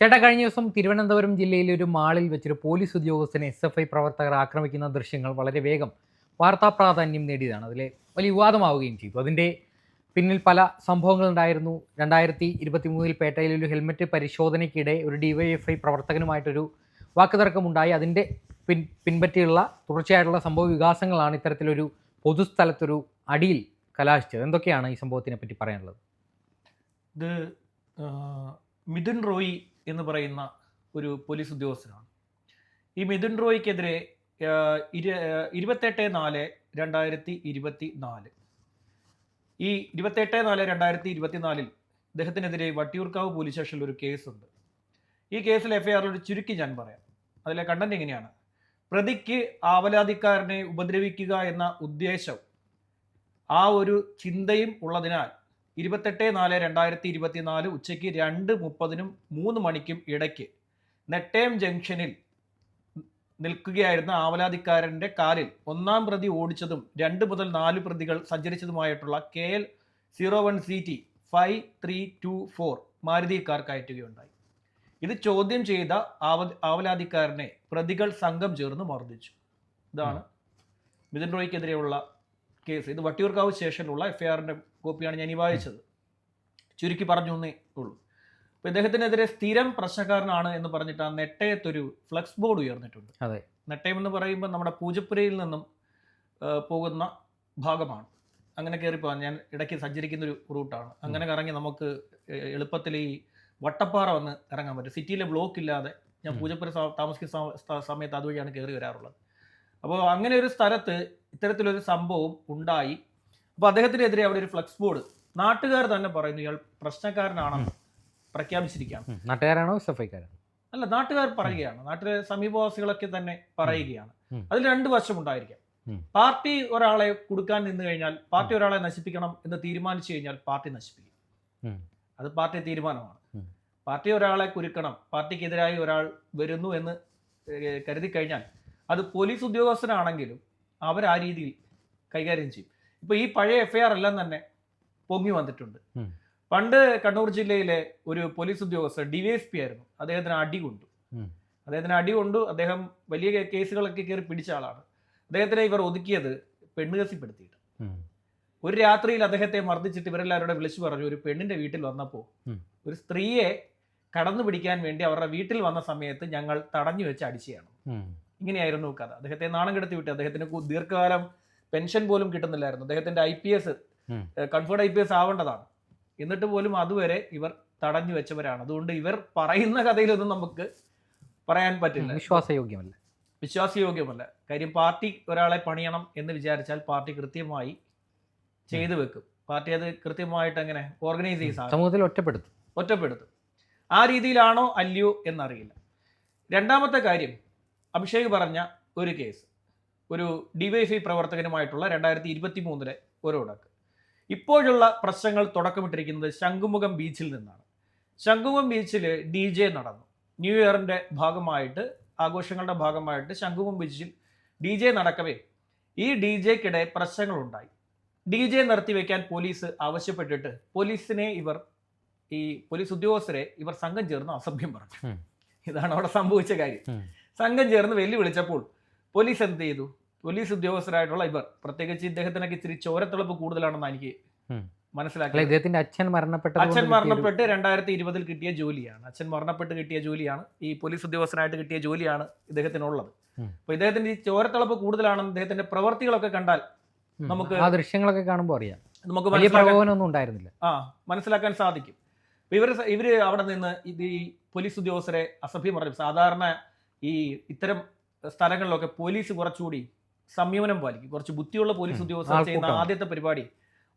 ചേട്ടാ കഴിഞ്ഞ ദിവസം തിരുവനന്തപുരം ജില്ലയിലെ ഒരു മാളിൽ വെച്ചൊരു പോലീസ് ഉദ്യോഗസ്ഥനെ എസ് എഫ് ഐ പ്രവർത്തകർ ആക്രമിക്കുന്ന ദൃശ്യങ്ങൾ വളരെ വേഗം വാർത്താ പ്രാധാന്യം നേടിയതാണ്. അതിലെ വലിയ വിവാദമാവുകയും ചെയ്തു. അതിന്റെ പിന്നിൽ പല സംഭവങ്ങളുണ്ടായിരുന്നു. രണ്ടായിരത്തി ഇരുപത്തി മൂന്നിൽ പേട്ടയിൽ ഒരു ഹെൽമറ്റ് പരിശോധനയ്ക്കിടെ ഒരു ഡിവൈഎഫ്ഐ പ്രവർത്തകനുമായിട്ടൊരു വാക്കുതർക്കമുണ്ടായി. അതിന്റെ പിൻ പിൻപറ്റിയുള്ള തുടർച്ചയായിട്ടുള്ള സംഭവ വികാസങ്ങളാണ് ഇത്തരത്തിലൊരു പൊതുസ്ഥലത്തൊരു അടിയിൽ കലാശിച്ചത്. എന്തൊക്കെയാണ് ഈ സംഭവത്തിനെ പറ്റി പറയാനുള്ളത്? ഇത് മിഥുൻ റോയി എന്ന് പറയുന്ന ഒരു പോലീസ് ഉദ്യോഗസ്ഥനാണ്. ഈ മിഥുൻ റോയ്ക്കെതിരെ ഇരു- ഇരുപത്തെട്ട് നാല് രണ്ടായിരത്തി ഇരുപത്തി നാല് ഈ ഇരുപത്തെട്ട് നാല് രണ്ടായിരത്തി ഇരുപത്തി അദ്ദേഹത്തിനെതിരെ വട്ടിയൂർക്കാവ് പോലീസ് സ്റ്റേഷനിൽ ഒരു കേസുണ്ട്. ഈ കേസിൽ എഫ്ഐആറിൽ ഒരു ചുരുക്കി ഞാൻ പറയാം. അതിലെ കണ്ടന്റ് എങ്ങനെയാണ്? പ്രതിക്ക് ആവലാതിക്കാരനെ ഉപദ്രവിക്കുക എന്ന ഉദ്ദേശം ആ ഒരു ചിന്തയും ഉള്ളതിനാൽ ഇരുപത്തെട്ട് നാല് രണ്ടായിരത്തി ഇരുപത്തി നാല് ഉച്ചയ്ക്ക് രണ്ട് മുപ്പതിനും മൂന്ന് മണിക്കും ഇടയ്ക്ക് നെട്ടയം ജംഗ്ഷനിൽ നിൽക്കുകയായിരുന്ന ആവലാതിക്കാരന്റെ കാലിൽ ഒന്നാം പ്രതി ഓടിച്ചതും രണ്ട് മുതൽ നാല് പ്രതികൾ സഞ്ചരിച്ചതുമായിട്ടുള്ള K L zero one C T five three two four Maruti car കയറ്റുകയുണ്ടായി. ഇത് ചോദ്യം ചെയ്ത ആവ ആവലാതിക്കാരനെ പ്രതികൾ സംഘം ചേർന്ന് മർദ്ദിച്ചു. ഇതാണ് മിഥുൻ റോയ്ക്കെതിരെയുള്ള കേസ്. ഇത് വട്ടിയൂർക്കാവ് സ്റ്റേഷനിലുള്ള എഫ്ഐആറിന്റെ കോപ്പിയാണ് ഞാൻ ഈ വായിച്ചത്. ചുരുക്കി പറഞ്ഞു എന്നേ ഉള്ളൂ. അപ്പോൾ ഇദ്ദേഹത്തിനെതിരെ സ്ഥിരം പ്രശ്നക്കാരനാണ് എന്ന് പറഞ്ഞിട്ട് ആ നെട്ടയത്തൊരു ഫ്ലക്സ് ബോർഡ് ഉയർന്നിട്ടുണ്ട്. അതെ. നെട്ടയം എന്ന് പറയുമ്പോൾ നമ്മുടെ പൂജപ്പുരയിൽ നിന്നും പോകുന്ന ഭാഗമാണ്. അങ്ങനെ കയറി ഞാൻ ഇടയ്ക്ക് സഞ്ചരിക്കുന്ന ഒരു റൂട്ടാണ്. അങ്ങനെ കറങ്ങി നമുക്ക് എളുപ്പത്തിൽ ഈ വട്ടപ്പാറ വന്ന് ഇറങ്ങാൻ പറ്റും. സിറ്റിയിലെ ബ്ലോക്ക് ഇല്ലാതെ ഞാൻ. പൂജപ്പുര താമസിക്കുന്ന സമയത്ത് അതുവഴിയാണ് കയറി വരാറുള്ളത്. അപ്പോൾ അങ്ങനെ ഒരു സ്ഥലത്ത് ഇത്തരത്തിലൊരു സംഭവം ഉണ്ടായി. അപ്പോൾ അദ്ദേഹത്തിനെതിരെ അവിടെ ഒരു ഫ്ലക്സ് ബോർഡ്. നാട്ടുകാർ തന്നെ പറയുന്നു ഇയാൾ പ്രശ്നക്കാരനാണെന്ന് പ്രഖ്യാപിച്ചിരിക്കുകയാണ്. നാട്ടുകാരാണോ എസ് അല്ല നാട്ടുകാർ പറയുകയാണ്. നാട്ടിലെ സമീപവാസികളൊക്കെ തന്നെ പറയുകയാണ്. അതിൽ രണ്ട് വശം ഉണ്ടായിരിക്കാം. പാർട്ടി ഒരാളെ കൊടുക്കാൻ നിന്ന് കഴിഞ്ഞാൽ പാർട്ടി ഒരാളെ നശിപ്പിക്കണം എന്ന് തീരുമാനിച്ചു കഴിഞ്ഞാൽ പാർട്ടി നശിപ്പിക്കും. അത് പാർട്ടി തീരുമാനമാണ്. പാർട്ടി ഒരാളെ കുരുക്കണം പാർട്ടിക്കെതിരായി ഒരാൾ വരുന്നു എന്ന് കരുതി കഴിഞ്ഞാൽ അത് പോലീസ് ഉദ്യോഗസ്ഥനാണെങ്കിലും അവർ ആ രീതിയിൽ കൈകാര്യം ചെയ്യും. ഇപ്പൊ ഈ പഴയ എഫ്ഐആർ എല്ലാം തന്നെ പൊങ്ങി വന്നിട്ടുണ്ട്. പണ്ട് കണ്ണൂർ ജില്ലയിലെ ഒരു പോലീസ് ഉദ്യോഗസ്ഥർ പി ആയിരുന്നു. അദ്ദേഹത്തിന് അടി കൊണ്ടു. അദ്ദേഹത്തിന് അടി കൊണ്ടു. അദ്ദേഹം വലിയ കേസുകളൊക്കെ കയറി പിടിച്ച ആളാണ്. അദ്ദേഹത്തിനെ ഇവർ ഒതുക്കിയത് പെണ്ണുകസിപ്പെടുത്തിയിട്ട്. ഒരു രാത്രിയിൽ അദ്ദേഹത്തെ മർദ്ദിച്ചിട്ട് ഇവരെല്ലാവരോടെ വിളിച്ചു പറഞ്ഞു ഒരു പെണ്ണിന്റെ വീട്ടിൽ വന്നപ്പോൾ ഒരു സ്ത്രീയെ കടന്നു പിടിക്കാൻ വേണ്ടി അവരുടെ വീട്ടിൽ വന്ന സമയത്ത് ഞങ്ങൾ തടഞ്ഞു വെച്ച് അടിച്ചയാണ്. ഇങ്ങനെയായിരുന്നു കഥ. അദ്ദേഹത്തെ നാണം കെടുത്തി വിട്ട് അദ്ദേഹത്തിന് ദീർഘകാലം പെൻഷൻ പോലും കിട്ടുന്നില്ലായിരുന്നു. അദ്ദേഹത്തിന്റെ I P S confirmed I P S ആവേണ്ടതാണ്. എന്നിട്ട് പോലും അതുവരെ ഇവർ തടഞ്ഞു വെച്ചവരാണ്. അതുകൊണ്ട് ഇവർ പറയുന്ന കഥയിലൊന്നും നമുക്ക് പറയാൻ പറ്റില്ല. വിശ്വാസയോഗ്യമല്ല. വിശ്വാസയോഗ്യമല്ല. കാര്യം പാർട്ടി ഒരാളെ പണിയണം എന്ന് വിചാരിച്ചാൽ പാർട്ടി കൃത്യമായി ചെയ്തു വെക്കും. പാർട്ടി അത് കൃത്യമായിട്ട് അങ്ങനെ ഓർഗനൈസ് ചെയ്യും സമൂഹത്തിൽ ഒറ്റപ്പെടുത്തും. ഒറ്റപ്പെടുത്തും. ആ രീതിയിലാണോ അല്ലയോ എന്നറിയില്ല. രണ്ടാമത്തെ കാര്യം അഭിഷേക് പറഞ്ഞ ഒരു കേസ് ഒരു ഡിവൈഫൈ പ്രവർത്തകനുമായിട്ടുള്ള രണ്ടായിരത്തി ഇരുപത്തി മൂന്നിലെ ഒരു ഉടക്ക് ഇപ്പോഴുള്ള പ്രശ്നങ്ങൾ തുടക്കമിട്ടിരിക്കുന്നത് ശംഖുമുഖം ബീച്ചിൽ നിന്നാണ്. ശംഖുമുഖം ബീച്ചിൽ ഡി ജെ നടന്നു. ന്യൂ ഇയറിന്റെ ഭാഗമായിട്ട് ആഘോഷങ്ങളുടെ ഭാഗമായിട്ട് ശംഖുമുഖം ബീച്ചിൽ ഡി ജെ നടക്കവേ ഈ ഡി ജെക്കിടെ പ്രശ്നങ്ങളുണ്ടായി. ഡി ജെ നിർത്തിവെക്കാൻ പോലീസ് ആവശ്യപ്പെട്ടിട്ട് പോലീസിനെ ഇവർ ഈ പോലീസ് ഉദ്യോഗസ്ഥരെ ഇവർ സംഘം ചേർന്ന് അസഭ്യം പറഞ്ഞു. ഇതാണ് അവിടെ സംഭവിച്ച കാര്യം. സംഘം ചേർന്ന് വെല്ലുവിളിച്ചപ്പോൾ പോലീസ് എന്ത് ചെയ്തു പോലീസ് ഉദ്യോഗസ്ഥരായിട്ടുള്ള ഇവർ. പ്രത്യേകിച്ച് ഇദ്ദേഹത്തിനൊക്കെ ഇച്ചിരി ചോരത്തിളപ്പ് കൂടുതലാണെന്ന് എനിക്ക്. മനസ്സിലാക്കി ഇദ്ദേഹത്തിന്റെ അച്ഛൻ മരണപ്പെട്ട അച്ഛൻ മരണപ്പെട്ട് രണ്ടായിരത്തി ഇരുപതിൽ കിട്ടിയ ജോലിയാണ്. അച്ഛൻ മരണപ്പെട്ട് കിട്ടിയ ജോലിയാണ്. ഈ പോലീസ് ഉദ്യോഗസ്ഥനായിട്ട് കിട്ടിയ ജോലിയാണ് ഇദ്ദേഹത്തിനുള്ളത്. അപ്പൊ ഇദ്ദേഹത്തിന്റെ ഈ ചോരത്തിളപ്പ് കൂടുതലാണെന്ന് ഇദ്ദേഹത്തിന്റെ പ്രവർത്തികളൊക്കെ കണ്ടാൽ നമുക്ക് ആ ദൃശ്യങ്ങളൊക്കെ കാണുമ്പോൾ അറിയാം. നമുക്ക് പ്രകോപനമൊന്നും ഉണ്ടായിരുന്നില്ല. ആ മനസ്സിലാക്കാൻ സാധിക്കും. ഇവർ ഇവർ അവിടെ നിന്ന് ഇത് ഈ പോലീസ് ഉദ്യോഗസ്ഥരെ അസഭ്യം പറഞ്ഞു സാധാരണ ഈ ഇത്തരം സ്ഥലങ്ങളിലൊക്കെ പോലീസ് കുറച്ചുകൂടി സംയമനം പാലിക്കും. കുറച്ച് ബുദ്ധിയുള്ള പോലീസ് ഉദ്യോഗസ്ഥർ ചെയ്യുന്ന ആദ്യത്തെ പരിപാടി.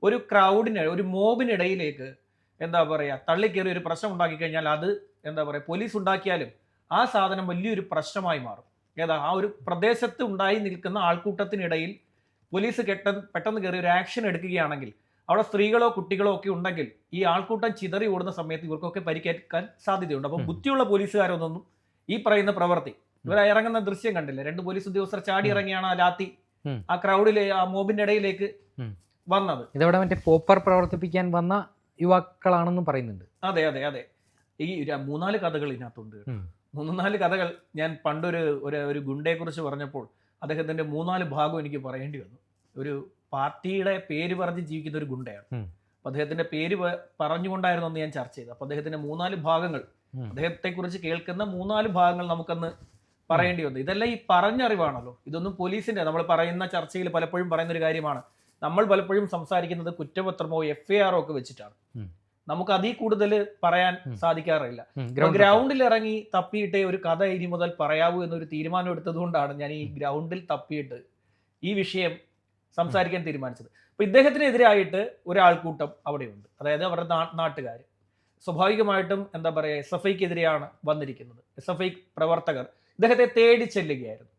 ഒരു ക്രൗഡിന് ഒരു മോബിനിടയിലേക്ക് എന്താ പറയുക തള്ളിക്കേറി ഒരു പ്രശ്നം ഉണ്ടാക്കി കഴിഞ്ഞാൽ അത് എന്താ പറയുക പോലീസ് ഉണ്ടാക്കിയാലും ആ സാധനം വലിയൊരു പ്രശ്നമായി മാറും. ഏതാ ആ ഒരു പ്രദേശത്ത് ഉണ്ടായി നിൽക്കുന്ന ആൾക്കൂട്ടത്തിനിടയിൽ പോലീസ് കെട്ട പെട്ടെന്ന് കയറി ഒരു ആക്ഷൻ എടുക്കുകയാണെങ്കിൽ അവിടെ സ്ത്രീകളോ കുട്ടികളോ ഒക്കെ ഉണ്ടെങ്കിൽ ഈ ആൾക്കൂട്ടം ചിതറി ഓടുന്ന സമയത്ത് ഇവർക്കൊക്കെ പരിക്കേൽക്കാൻ സാധ്യതയുണ്ട്. അപ്പം. ബുദ്ധിയുള്ള പോലീസുകാരൊന്നും ഈ പറയുന്ന പ്രവർത്തി ഇവർ ഇറങ്ങുന്ന ദൃശ്യം കണ്ടില്ലേ? രണ്ട് പോലീസ് ഉദ്യോഗസ്ഥർ ചാടി ഇറങ്ങിയാണ് ആ ലാത്തി ആ ക്രൗഡിലെ ആ മോബിന്റെ ഇടയിലേക്ക്. വന്നത്. ഇതവിടെ മറ്റേ പോപ്പർ പ്രവർത്തിപ്പിക്കാൻ വന്ന യുവാക്കളാണെന്നും പറയുന്നുണ്ട്. അതെ അതെ അതെ. ഈ മൂന്നാൽ കഥകൾ ഇതിനകത്തുണ്ട് മൂന്നാൽ നാല് കഥകൾ ഞാൻ പണ്ടൊരു ഒരു ഒരു ഗുണ്ടയെ കുറിച്ച് പറഞ്ഞപ്പോൾ അദ്ദേഹത്തിന്റെ മൂന്നാൽ ഭാഗം എനിക്ക് പറയേണ്ടി വന്നു. ഒരു പാർട്ടിയുടെ പേര് പറഞ്ഞ് ജീവിക്കുന്ന ഒരു ഗുണ്ടയാണ്. അപ്പൊ അദ്ദേഹത്തിന്റെ പേര് പറഞ്ഞുകൊണ്ടായിരുന്നു അന്ന് ഞാൻ ചർച്ച ചെയ്തത്. അപ്പൊ അദ്ദേഹത്തിന്റെ മൂന്നാൽ ഭാഗങ്ങൾ അദ്ദേഹത്തെക്കുറിച്ച് അദ്ദേഹത്തെ കുറിച്ച് കേൾക്കുന്ന മൂന്നാൽ ഭാഗങ്ങൾ നമുക്കന്ന് പറയേണ്ടി വന്നു. ഇതെല്ലാം ഈ പറഞ്ഞറിവാണല്ലോ. ഇതൊന്നും പോലീസിന്റെ നമ്മൾ പറയുന്ന ചർച്ചയിൽ പലപ്പോഴും പറയുന്ന ഒരു കാര്യമാണ്. നമ്മൾ പലപ്പോഴും സംസാരിക്കുന്നത് കുറ്റപത്രമോ എഫ് ഐ ആറോ ഒക്കെ വെച്ചിട്ടാണ്. നമുക്ക് അതിൽ കൂടുതൽ പറയാൻ സാധിക്കാറില്ല. ഗ്രൗണ്ടിൽ ഇറങ്ങി തപ്പിയിട്ടേ ഒരു കഥ ഇനി മുതൽ പറയാവൂ എന്നൊരു തീരുമാനം എടുത്തതുകൊണ്ടാണ് ഞാൻ ഈ ഗ്രൗണ്ടിൽ തപ്പിയിട്ട് ഈ വിഷയം സംസാരിക്കാൻ തീരുമാനിച്ചത്. അപ്പൊ ഇദ്ദേഹത്തിനെതിരായിട്ട് ഒരാൾക്കൂട്ടം അവിടെയുണ്ട്. അതായത് അവരുടെ നാട്ടുകാർ സ്വാഭാവികമായിട്ടും എന്താ പറയുക എസ് എഫ് ഐക്കെതിരെയാണ് വന്നിരിക്കുന്നത്. എസ് എഫ് ഐ പ്രവർത്തകർ. ഇദ്ദേഹത്തെ തേടി ചെല്ലുകയായിരുന്നു.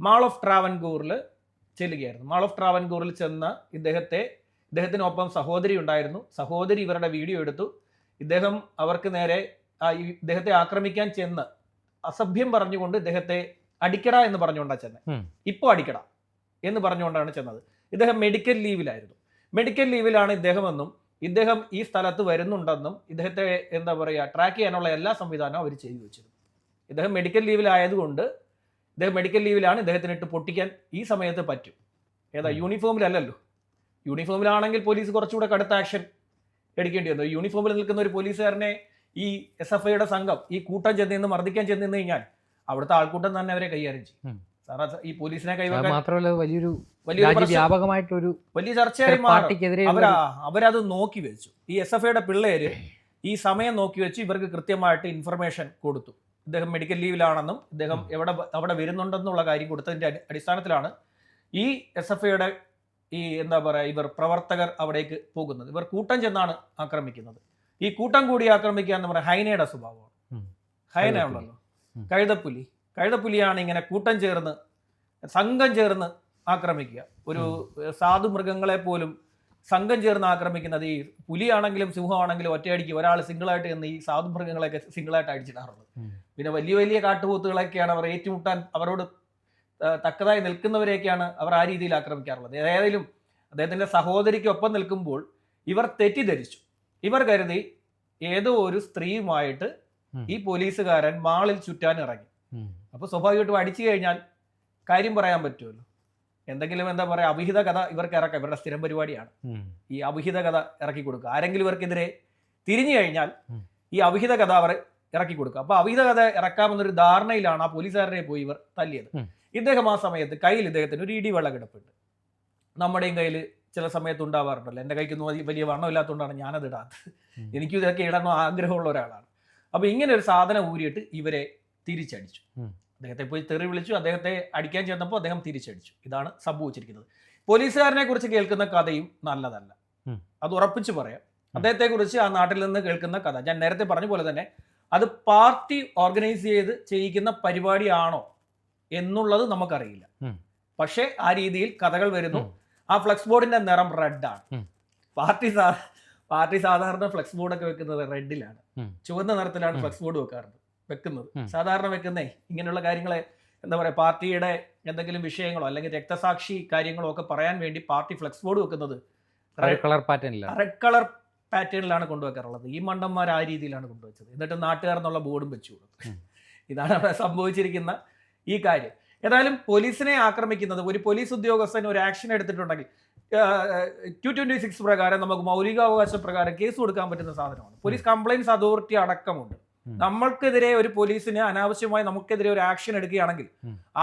മാൾ ഓഫ് ട്രാവൻകൂറിൽ ചെല്ലുകയായിരുന്നു. മാൾ ഓഫ് ട്രാവൻകൂറിൽ ചെന്ന ഇദ്ദേഹത്തെ ഇദ്ദേഹത്തിനൊപ്പം സഹോദരി ഉണ്ടായിരുന്നു. സഹോദരി ഇവരുടെ വീഡിയോ എടുത്തു. ഇദ്ദേഹം അവർക്ക് നേരെ ഇദ്ദേഹത്തെ ആക്രമിക്കാൻ ചെന്ന് അസഭ്യം പറഞ്ഞുകൊണ്ട് ഇദ്ദേഹത്തെ അടിക്കട എന്ന് പറഞ്ഞുകൊണ്ടാണ് ചെന്നത്. ഇപ്പോൾ അടിക്കട എന്ന് പറഞ്ഞുകൊണ്ടാണ് ചെന്നത്. ഇദ്ദേഹം മെഡിക്കൽ ലീവിലായിരുന്നു. മെഡിക്കൽ ലീവിലാണ് ഇദ്ദേഹമെന്നും ഇദ്ദേഹം ഈ സ്ഥലത്ത് വരുന്നുണ്ടെന്നും ഇദ്ദേഹത്തെ എന്താ പറയുക ട്രാക്ക് ചെയ്യാനുള്ള എല്ലാ സംവിധാനവും അവർ ചെയ്തു വെച്ചിരുന്നു. ഇദ്ദേഹം മെഡിക്കൽ ലീവിലായതുകൊണ്ട് ഇദ്ദേഹം മെഡിക്കൽ ലീവിലാണ് ഇദ്ദേഹത്തിന് ഇട്ട് പൊട്ടിക്കാൻ ഈ സമയത്ത് പറ്റും. ഏതാ യൂണിഫോമിലല്ലല്ലോ യൂണിഫോമിലാണെങ്കിൽ പോലീസ് കുറച്ചുകൂടെ കടുത്ത ആക്ഷൻ എടുക്കേണ്ടി വന്നു. യൂണിഫോമിൽ നിൽക്കുന്ന ഒരു പോലീസുകാരനെ ഈ എസ് എഫ് ഐയുടെ സംഘം ഈ കൂട്ടം ചെന്ന് നിന്ന് മർദ്ദിക്കാൻ ചെന്ന് നിന്ന് കഴിഞ്ഞാൽ അവിടുത്തെ ആൾക്കൂട്ടം തന്നെ അവരെ കൈകാര്യം ചെയ്യും. സാറാ ഈ പോലീസിനെ കൈവക്കാൻ മാത്രമല്ല വലിയൊരു രാജ്യവ്യാപകമായിട്ടൊരു വലിയ ചർച്ചയായി മാറി. അവരാ അവരത് നോക്കി വെച്ചു. ഈ എസ് എഫ് ഐയുടെ പിള്ളേര് ഈ സമയം നോക്കി വെച്ച്. ഇവർക്ക് കൃത്യമായിട്ട് ഇൻഫർമേഷൻ കൊടുത്തു. ഇദ്ദേഹം മെഡിക്കൽ ലീവിലാണെന്നും ഇദ്ദേഹം. എവിടെ അവിടെ വരുന്നുണ്ടെന്നുള്ള കാര്യം കൊടുത്തതിന്റെ അടിസ്ഥാനത്തിലാണ് ഈ എസ് എഫ് ഐയുടെ ഈ എന്താ പറയുക ഇവർ പ്രവർത്തകർ അവിടേക്ക് പോകുന്നത്. ഇവർ കൂട്ടം ചെന്നാണ് ആക്രമിക്കുന്നത്. ഈ കൂട്ടം കൂടി ആക്രമിക്കുക എന്ന് പറയുന്നത് ഹൈനയുടെ സ്വഭാവമാണ്. ഹൈന. ഉണ്ടല്ലോ. കഴുതപ്പുലി. കഴുതപ്പുലിയാണ് ഇങ്ങനെ കൂട്ടം ചേർന്ന് സംഘം ചേർന്ന് ആക്രമിക്കുക. ഒരു സാധു മൃഗങ്ങളെ പോലും സംഘം ചേർന്ന് ആക്രമിക്കുന്നത് ഈ പുലിയാണെങ്കിലും സിംഹമാണെങ്കിലും ഒറ്റയടിക്ക് ഒരാൾ സിംഗിളായിട്ട് എന്ന് ഈ സാധു മൃഗങ്ങളെയൊക്കെ സിംഗിളായിട്ട് അടിച്ചിടാറുള്ളത്. പിന്നെ വലിയ വലിയ കാട്ടുപോത്തുകളൊക്കെയാണ് അവർ ഏറ്റുമുട്ടാൻ അവരോട് തക്കതായി നിൽക്കുന്നവരെയൊക്കെയാണ് അവർ ആ രീതിയിൽ ആക്രമിക്കാറുള്ളത്. ഏതായാലും അദ്ദേഹത്തിന്റെ സഹോദരിക്കൊപ്പം നിൽക്കുമ്പോൾ ഇവർ തെറ്റിദ്ധരിച്ചു. ഇവർ കരുതി ഏതോ ഒരു സ്ത്രീയുമായിട്ട് ഈ പോലീസുകാരൻ മാളിൽ ചുറ്റാൻ ഇറങ്ങി. അപ്പോൾ സ്വാഭാവികമായിട്ടും അടിച്ചു കഴിഞ്ഞാൽ കാര്യം പറയാൻ പറ്റുമല്ലോ. എന്തെങ്കിലും എന്താ പറയുക അവിഹിത കഥ ഇവർക്ക് ഇറക്കാം. ഇവരുടെ സ്ഥിരം പരിപാടിയാണ്. ഈ അവിഹിത കഥ ഇറക്കി കൊടുക്കുക. ആരെങ്കിലും ഇവർക്കെതിരെ തിരിഞ്ഞു കഴിഞ്ഞാൽ ഈ അവിഹിത കഥ അവർ ഇറക്കി കൊടുക്കുക അപ്പൊ അവിഹിതകഥ ഇറക്കാമെന്നൊരു ധാരണയിലാണ് ആ പോലീസുകാരനെ പോയി ഇവർ തല്ലിയത്. ഇദ്ദേഹം ആ സമയത്ത് കയ്യിൽ ഇദ്ദേഹത്തിന് ഒരു ഇടി വെള്ളം കിടപ്പുണ്ട് നമ്മുടെയും കയ്യിൽ ചില സമയത്ത് ഉണ്ടാവാറുണ്ടല്ലോ. എന്റെ കൈക്കൊന്നും വലിയ- വലിയ വണ്ണമില്ലാത്തതുകൊണ്ടാണ് ഞാനത് ഇടാത്തത്. എനിക്കും ഇതൊക്കെ ഇടണം ആഗ്രഹമുള്ള ഒരാളാണ്. അപ്പോൾ ഇങ്ങനെ ഒരു സാധനം ഊരിയിട്ട് ഇവരെ തിരിച്ചടിച്ചു. അദ്ദേഹത്തെ പോയി തെറി വിളിച്ചു അദ്ദേഹത്തെ അടിക്കാൻ ചെന്നപ്പോൾ അദ്ദേഹം തിരിച്ചടിച്ചു. ഇതാണ് സംഭവിച്ചിരിക്കുന്നത് പോലീസുകാരനെ കുറിച്ച് കേൾക്കുന്ന കഥയും നല്ലതല്ല. അത് ഉറപ്പിച്ചു പറയാം. അദ്ദേഹത്തെ കുറിച്ച് ആ നാട്ടിൽ നിന്ന് കേൾക്കുന്ന കഥ. ഞാൻ നേരത്തെ പറഞ്ഞ പോലെ തന്നെ അത് പാർട്ടി ഓർഗനൈസ് ചെയ്ത് ചെയ്യിക്കുന്ന പരിപാടിയാണോ എന്നുള്ളത് നമുക്കറിയില്ല. പക്ഷേ ആ രീതിയിൽ കഥകൾ വരുന്നു ആ ഫ്ലെക്സ് ബോർഡിന്റെ നിറം റെഡാണ്. പാർട്ടി പാർട്ടി സാധാരണ ഫ്ലെക്സ് ബോർഡൊക്കെ വെക്കുന്നത് റെഡിലാണ്. ചുവന്ന നിറത്തിലാണ്. ഫ്ലെക്സ് ബോർഡ് വെക്കാറുണ്ട് വെക്കുന്നത് സാധാരണ വെക്കുന്നേ ഇങ്ങനെയുള്ള കാര്യങ്ങളെ എന്താ പറയുക പാർട്ടിയുടെ എന്തെങ്കിലും വിഷയങ്ങളോ അല്ലെങ്കിൽ രക്തസാക്ഷി കാര്യങ്ങളോ ഒക്കെ പറയാൻ വേണ്ടി പാർട്ടി ഫ്ലെക്സ് ബോർഡ് വെക്കുന്നത് റെഡ് കളർ പാറ്റേണിലാണ് റെഡ് കളർ പാറ്റേണിലാണ് കൊണ്ടുവെക്കാറുള്ളത്. ഈ മണ്ടന്മാർ ആ രീതിയിലാണ് കൊണ്ടുവച്ചത്. എന്നിട്ട് നാട്ടുകാർ എന്നുള്ള ബോർഡും വെച്ചു കൊടുത്തു. ഇതാണ് അവിടെ സംഭവിച്ചിരിക്കുന്ന ഈ കാര്യം. ഏതായാലും പോലീസിനെ ആക്രമിക്കുന്നത് ഒരു പോലീസ് ഉദ്യോഗസ്ഥൻ ഒരു ആക്ഷൻ എടുത്തിട്ടുണ്ടെങ്കിൽ ടു ട്വന്റി സിക്സ് പ്രകാരം നമുക്ക് മൗലികാവകാശ പ്രകാരം കേസ് കൊടുക്കാൻ പറ്റുന്ന സാധനമാണ്. പോലീസ് കംപ്ലയിൻസ് അതോറിറ്റി അടക്കമുണ്ട്. നമ്മൾക്കെതിരെ ഒരു പോലീസിന് അനാവശ്യമായി നമുക്കെതിരെ ഒരു ആക്ഷൻ എടുക്കുകയാണെങ്കിൽ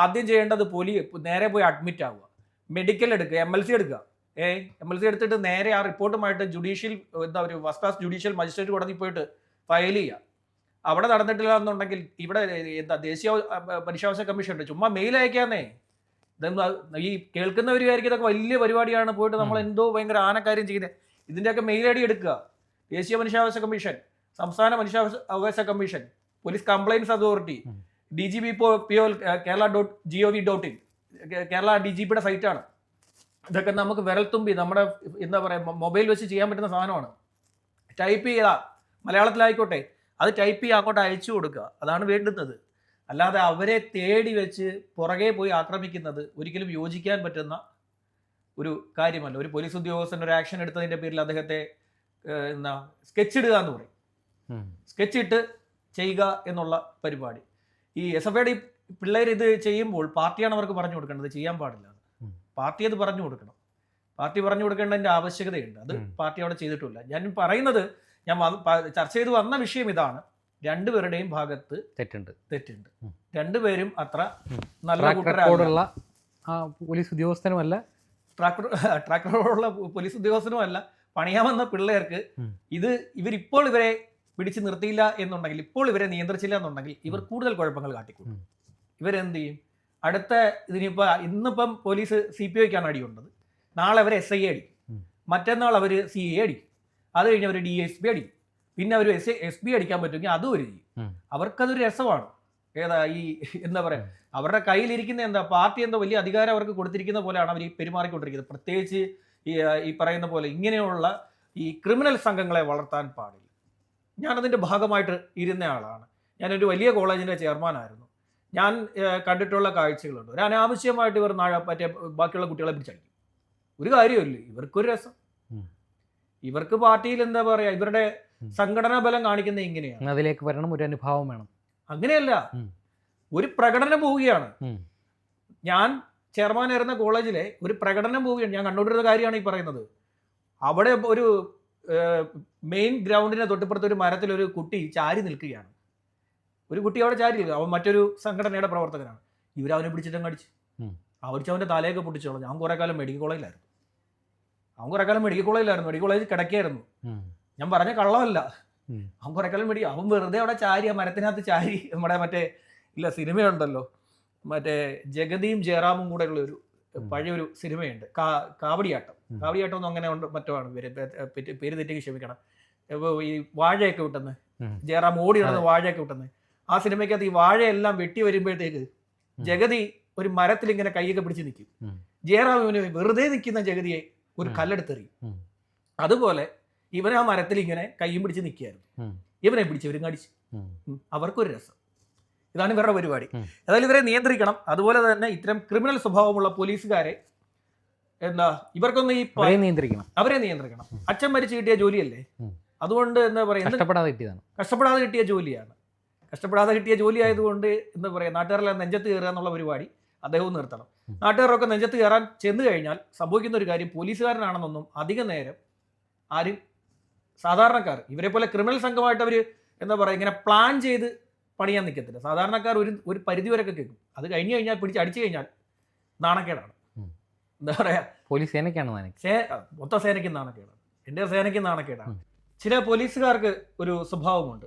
ആദ്യം ചെയ്യേണ്ടത് പോലീസ് നേരെ പോയി അഡ്മിറ്റ് ആവുക. മെഡിക്കൽ എടുക്കുക എം എൽ സി എടുക്കുക. ഏ എം എൽ സി എടുത്തിട്ട് നേരെ ആ റിപ്പോർട്ടുമായിട്ട് ജുഡീഷ്യൽ എന്താ ഒരു ഫസ്റ്റ് ക്ലാസ് ജുഡീഷ്യൽ മജിസ്ട്രേറ്റ് കോടതി പോയിട്ട് ഫയൽ ചെയ്യുക. അവിടെ നടന്നിട്ടില്ല എന്നുണ്ടെങ്കിൽ ഇവിടെ എന്താ ദേശീയ മനുഷ്യാവകാശ കമ്മീഷൻ ഉണ്ട്. ചുമ്മാ മെയിൽ അയക്കാന്നേ. ഇതെന്താ ഈ കേൾക്കുന്നവർ വിചാരിക്കും ഇതൊക്കെ വലിയ പരിപാടിയാണ്. പോയിട്ട് നമ്മൾ. എന്തോ ഭയങ്കര ആനക്കാര്യം ചെയ്യുന്നത് ഇതിന്റെയൊക്കെ മെയിൽ ഐ ഡി എടുക്കുക. ദേശീയ മനുഷ്യാവകാശ കമ്മീഷൻ സംസ്ഥാന മനുഷ്യാവകാശ അവകാശ commission police complaints authority. D G B P O Kerala dot G O V dot in. Kerala D G പിയുടെ സൈറ്റാണ്. ഇതൊക്കെ നമുക്ക് വിരൽത്തുമ്പി നമ്മുടെ എന്താ പറയുക മൊബൈൽ വെച്ച് ചെയ്യാൻ പറ്റുന്ന സാധനമാണ്. ടൈപ്പ് ചെയ്താൽ മലയാളത്തിലായിക്കോട്ടെ അത് ടൈപ്പ് ചെയ്യുക അങ്ങോട്ട് അയച്ചു കൊടുക്കുക. അതാണ് വേണ്ടുന്നത്. അല്ലാതെ അവരെ തേടി വെച്ച് പുറകെ പോയി ആക്രമിക്കുന്നത് ഒരിക്കലും യോജിക്കാൻ പറ്റുന്ന ഒരു കാര്യമല്ല. ഒരു പോലീസ് ഉദ്യോഗസ്ഥൻ ഒരു ആക്ഷൻ എടുത്തതിന്റെ പേരിൽ അദ്ദേഹത്തെ എന്നാ എന്താ സ്കെച്ച് ഇടുക എന്ന് പറയും. സ്കെച്ച് ഇട്ട് ചെയ്യുക എന്നുള്ള പരിപാടി. ഈ എസ് എഫ് ഐയുടെ പിള്ളേർ ഇത് ചെയ്യുമ്പോൾ പാർട്ടിയാണ് അവർക്ക് പറഞ്ഞു കൊടുക്കേണ്ടത്. ചെയ്യാൻ പാടില്ല. പാർട്ടി അത് പറഞ്ഞു കൊടുക്കണം. പാർട്ടി പറഞ്ഞു കൊടുക്കേണ്ടതിന്റെ ആവശ്യകതയുണ്ട്. അത് പാർട്ടി അവിടെ ചെയ്തിട്ടില്ല. ഞാൻ പറയുന്നത് ഞാൻ ചർച്ച ചെയ്ത് വന്ന വിഷയം ഇതാണ്. രണ്ടുപേരുടെയും ഭാഗത്ത് തെറ്റുണ്ട്. തെറ്റുണ്ട്. രണ്ടുപേരും അത്ര നല്ല ആ പോലീസ് ഉദ്യോഗസ്ഥനുമല്ല. ട്രാക്ടർ ട്രാക്ടറുള്ള പോലീസ് ഉദ്യോഗസ്ഥനുമല്ല. പണിയാമെന്ന പിള്ളേർക്ക്. ഇത് ഇവരിപ്പോൾ ഇവരെ പിടിച്ചു നിർത്തിയില്ല എന്നുണ്ടെങ്കിൽ ഇപ്പോൾ ഇവരെ നിയന്ത്രിച്ചില്ല എന്നുണ്ടെങ്കിൽ ഇവർ കൂടുതൽ കുഴപ്പങ്ങൾ കാട്ടിക്കൊടുക്കും ഉം. ഇവരെന്ത് ചെയ്യും? അടുത്ത ഇതിനിപ്പോൾ ഇന്നിപ്പം പോലീസ് സി പി ഐക്കാണ് അടി കൊണ്ടത് നാളെ അവർ എസ് ഐ അടിക്കും. ഉം. മറ്റന്നാൾ അവർ സി എ അടിക്കും. അത് കഴിഞ്ഞ് അവർ ഡി എസ് പി അടിക്കും. പിന്നെ അവർ എസ് എസ് ബി അടിക്കാൻ പറ്റുമെങ്കിൽ അതും ഒരു ചെയ്യും. അവർക്കതൊരു രസമാണ്. ഏതാ ഈ എന്താ പറയുക അവരുടെ കയ്യിലിരിക്കുന്ന എന്താ പാർട്ടി എന്തോ വലിയ അധികാരം അവർക്ക് കൊടുത്തിരിക്കുന്ന പോലെയാണ് അവർ ഈ പെരുമാറിക്കൊണ്ടിരിക്കുന്നത്. പ്രത്യേകിച്ച് ഈ ഈ പറയുന്ന പോലെ ഇങ്ങനെയുള്ള ഈ ക്രിമിനൽ സംഘങ്ങളെ വളർത്താൻ പാടില്ല. ഞാനതിന്റെ ഭാഗമായിട്ട് ഇരുന്ന ആളാണ്. ഞാനൊരു വലിയ കോളേജിന്റെ ചെയർമാനായിരുന്നു. ഞാൻ കണ്ടിട്ടുള്ള കാഴ്ചകളുണ്ട്. ഒരു അനാവശ്യമായിട്ട് ഇവർ നാഴ മറ്റേ ബാക്കിയുള്ള കുട്ടികളെ പിടിച്ചടിക്കും. ഒരു കാര്യമില്ല ഇവർക്കൊരു രസം. ഇവർക്ക് പാർട്ടിയിൽ എന്താ പറയാ? ഇവരുടെ. സംഘടനാ ബലം കാണിക്കുന്നത് ഇങ്ങനെയാണ് അതിലേക്ക് വരണം ഒരു അനുഭാവം വേണം. അങ്ങനെയല്ല. ഒരു പ്രകടനം പോവുകയാണ്. ഞാൻ ചെയർമാൻ ആയിരുന്ന കോളേജിലെ ഒരു പ്രകടനം പോവുകയാണ്. ഞാൻ കണ്ടുകൊണ്ടിരുന്ന കാര്യമാണ് ഈ പറയുന്നത്. അവിടെ ഒരു മെയിൻ ഗ്രൗണ്ടിനെ തൊട്ടിപ്പുറത്ത് ഒരു മരത്തിൽ ഒരു കുട്ടി ചാരി നിൽക്കുകയാണ്. ഒരു കുട്ടി അവിടെ ചാരി അവൻ മറ്റൊരു സംഘടനയുടെ പ്രവർത്തകനാണ്. ഇവരവനെ പിടിച്ചിട്ടങ്ങ് കടിച്ച് ഉം. അവരിച്ച് അവന്റെ തലയൊക്കെ പൊട്ടിച്ചോളൂ. ഞാൻ കുറേ കാലം മെഡിക്കൽ കോളേജിലായിരുന്നു അവൻ കുറേ കാലം മെഡിക്കൽ കോളേജിലായിരുന്നു മെഡിക്കൽ കോളേജിൽ കിടക്കുകയായിരുന്നു ഞാൻ പറഞ്ഞ കള്ളമല്ല. അവൻ കുറെ കാലം മെഡിക്കൽ അവൻ വെറുതെ അവിടെ ചാരി ആ മരത്തിനകത്ത് ചാരി നമ്മുടെ മറ്റേ ഇല്ല സിനിമയുണ്ടല്ലോ. മറ്റേ ജഗതിയും ജയറാമും കൂടെ ഉള്ള ഒരു. പഴയൊരു സിനിമയുണ്ട്. കാ കാവടിയാട്ടം. കാവടിയാട്ടം ഒന്നും അങ്ങനെ ഉണ്ട് മറ്റോ ആണ് പേര് പേര് തെറ്റിക്ക് ക്ഷമിക്കണം. ഈ വാഴയൊക്കെ വിട്ടെന്ന്. ജയറാം ഓടി നടന്ന് വാഴയൊക്കെ വിട്ടെന്ന്. ആ സിനിമയ്ക്കകത്ത് ഈ വാഴയെല്ലാം വെട്ടി വരുമ്പോഴത്തേക്ക് ജഗതി ഒരു മരത്തിൽ ഇങ്ങനെ കൈയൊക്കെ പിടിച്ച് നിൽക്കും. ജയറാമിന് ജയറാം വെറുതെ നിൽക്കുന്ന ജഗതിയെ ഒരു. കല്ലെടുത്തെറിയും. അതുപോലെ ഇവൻ ആ മരത്തിൽ ഇങ്ങനെ കൈയും പിടിച്ച് നിൽക്കുകയായിരുന്നു. ഇവനെ പിടിച്ച് ഇവരും കടിച്ചു. അവർക്കൊരു രസം. ഇതാണ് ഇവരുടെ പരിപാടി. അതായത് ഇവരെ നിയന്ത്രിക്കണം. അതുപോലെ തന്നെ ഇത്തരം ക്രിമിനൽ സ്വഭാവമുള്ള പോലീസുകാരെ എന്താ ഇവർക്കൊന്ന് ഈ നിയന്ത്രിക്കണം. അവരെ നിയന്ത്രിക്കണം. അച്ഛൻ മരിച്ചു കിട്ടിയ ജോലിയല്ലേ? അതുകൊണ്ട് എന്താ പറയാ എന്ത് കഷ്ടപ്പെടാതെ കിട്ടിയതാണ്. കഷ്ടപ്പെടാതെ കിട്ടിയ ജോലിയാണ്. കഷ്ടപ്പെടാതെ കിട്ടിയ ജോലി ആയതുകൊണ്ട് എന്താ പറയുക നാട്ടുകാരെല്ലാം നെഞ്ചത്ത് കയറുക എന്നുള്ള പരിപാടി അദ്ദേഹവും നിർത്തണം. നാട്ടുകാരൊക്കെ നെഞ്ചത്ത് കയറാൻ ചെന്ന് കഴിഞ്ഞാൽ സംഭവിക്കുന്ന ഒരു കാര്യം പോലീസുകാരനാണെന്നൊന്നും അധിക നേരം ആരും സാധാരണക്കാർ ഇവരെ പോലെ ക്രിമിനൽ സംഘമായിട്ട് അവർ എന്താ പറയുക ഇങ്ങനെ പ്ലാൻ ചെയ്ത് പണിയാൻ നിൽക്കത്തില്ല സാധാരണക്കാർ ഒരു ഒരു പരിധി വരെയൊക്കെ കേൾക്കും. അത് കഴിഞ്ഞു കഴിഞ്ഞാൽ പിടിച്ച് അടിച്ചു കഴിഞ്ഞാൽ നാണക്കേടാണ്. എന്താ പറയുക പോലീസ് സേനയ്ക്കാണ് മൊത്തം സേനയ്ക്ക് നാണക്കേടാണ്. എന്റെ സേനയ്ക്ക് നാണക്കേടാണ്. ചില പോലീസുകാർക്ക് ഒരു സ്വഭാവമുണ്ട്.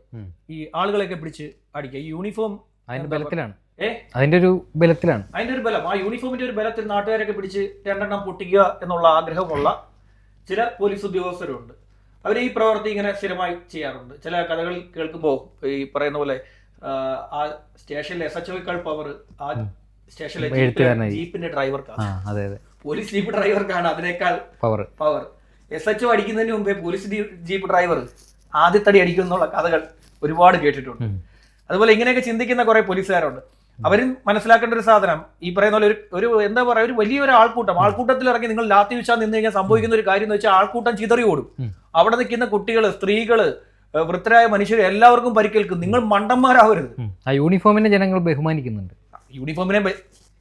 ഈ ആളുകളെയൊക്കെ പിടിച്ച് അടിക്കുക. ഈ യൂണിഫോം അതിന്റെ ബലത്തിലാണ്. അതിന്റെ ഒരു ബലത്തിലാണ്. അതിന്റെ ഒരു ബലം. ആ യൂണിഫോമിന്റെ ഒരു ബലത്തിൽ നാട്ടുകാരൊക്കെ പിടിച്ച് രണ്ടെണ്ണം പൊട്ടിക്കുക എന്നുള്ള ആഗ്രഹമുള്ള ചില പോലീസ് ഉദ്യോഗസ്ഥരുണ്ട്. അവർ ഈ പ്രവൃത്തി ഇങ്ങനെ സ്ഥിരമായി ചെയ്യാറുണ്ട്. ചില കഥകൾ കേൾക്കുമ്പോൾ ഈ പറയുന്ന പോലെ ആ, സ്റ്റേഷനിലെ എസ് എച്ച് ഒക്കാൾ പവർ ആ സ്റ്റേഷനിലെ. ജീപ്പിന്റെ- ഡ്രൈവർക്കാണ് പോലീസ് ജീപ്പ് ഡ്രൈവർക്കാണ് അതിനേക്കാൾ power power S H O അടിക്കുന്നതിന് മുമ്പേ പോലീസ് ജീപ്പ് ഡ്രൈവർ ആദ്യത്തടി അടിക്കുന്നുള്ള കഥകൾ ഒരുപാട് കേട്ടിട്ടുണ്ട്. അതുപോലെ ഇങ്ങനെയൊക്കെ ചിന്തിക്കുന്ന കുറെ പോലീസുകാരുണ്ട്. അവരും മനസ്സിലാക്കേണ്ട ഒരു സാധനം ഈ പറയുന്ന പോലെ ഒരു ഒരു എന്താ പറയുക ഒരു വലിയൊരു ആൾക്കൂട്ടം. ആൾക്കൂട്ടത്തിൽ ഇറങ്ങി നിങ്ങൾ ലാത്തി വിശാൻ നിന്ന് കഴിഞ്ഞാൽ സംഭവിക്കുന്ന ഒരു കാര്യം എന്ന് വെച്ചാൽ ആൾക്കൂട്ടം ചിതറി ഓടും. അവിടെ നിൽക്കുന്ന കുട്ടികൾ സ്ത്രീകൾ വൃത്തരായ മനുഷ്യർ എല്ലാവർക്കും പരിക്കേൽക്കും. നിങ്ങൾ മണ്ടന്മാരാവരുത്. ആ യൂണിഫോമിനെ ജനങ്ങൾ ബഹുമാനിക്കുന്നുണ്ട്. യൂണിഫോമിനെ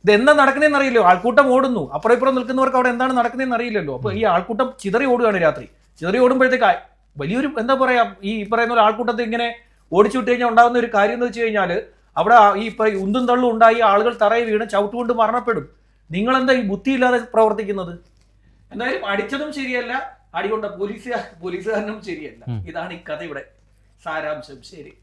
ഇത് എന്താ നടക്കുന്നതെന്ന് അറിയില്ലോ ആൾക്കൂട്ടം ഓടുന്നു. അപ്പുറം ഇപ്പുറം നിൽക്കുന്നവർക്ക് അവിടെ എന്താണ് നടക്കുന്നതെന്ന് അറിയില്ലല്ലോ. അപ്പൊ ഈ ആൾക്കൂട്ടം ചിതറി ഓടുകയാണ് രാത്രി. ചിതറി ഓടുമ്പോഴത്തേക്ക് വലിയൊരു എന്താ പറയാ ഈ പറയുന്ന ഒരു ആൾക്കൂട്ടത്തിൽ ഇങ്ങനെ ഓടിച്ചു വിട്ട് കഴിഞ്ഞാൽ ഉണ്ടാകുന്ന ഒരു കാര്യം എന്ന് വെച്ച് കഴിഞ്ഞാൽ അവിടെ ഈ ഉന്തും തള്ളും ഉണ്ടായി ആളുകൾ തറയിൽ വീണ് ചവിട്ടുകൊണ്ട് മരണപ്പെടും. നിങ്ങൾ എന്താ ഈ ബുദ്ധിയില്ലാതെ പ്രവർത്തിക്കുന്നത്? എന്തായാലും അടിച്ചതും ശരിയല്ല. അടികൊണ്ട പോലീസുകാർ പോലീസുകാരനും ശരിയല്ല. ഇതാണ് ഈ കഥയുടെ സാരാംശം. ശരി.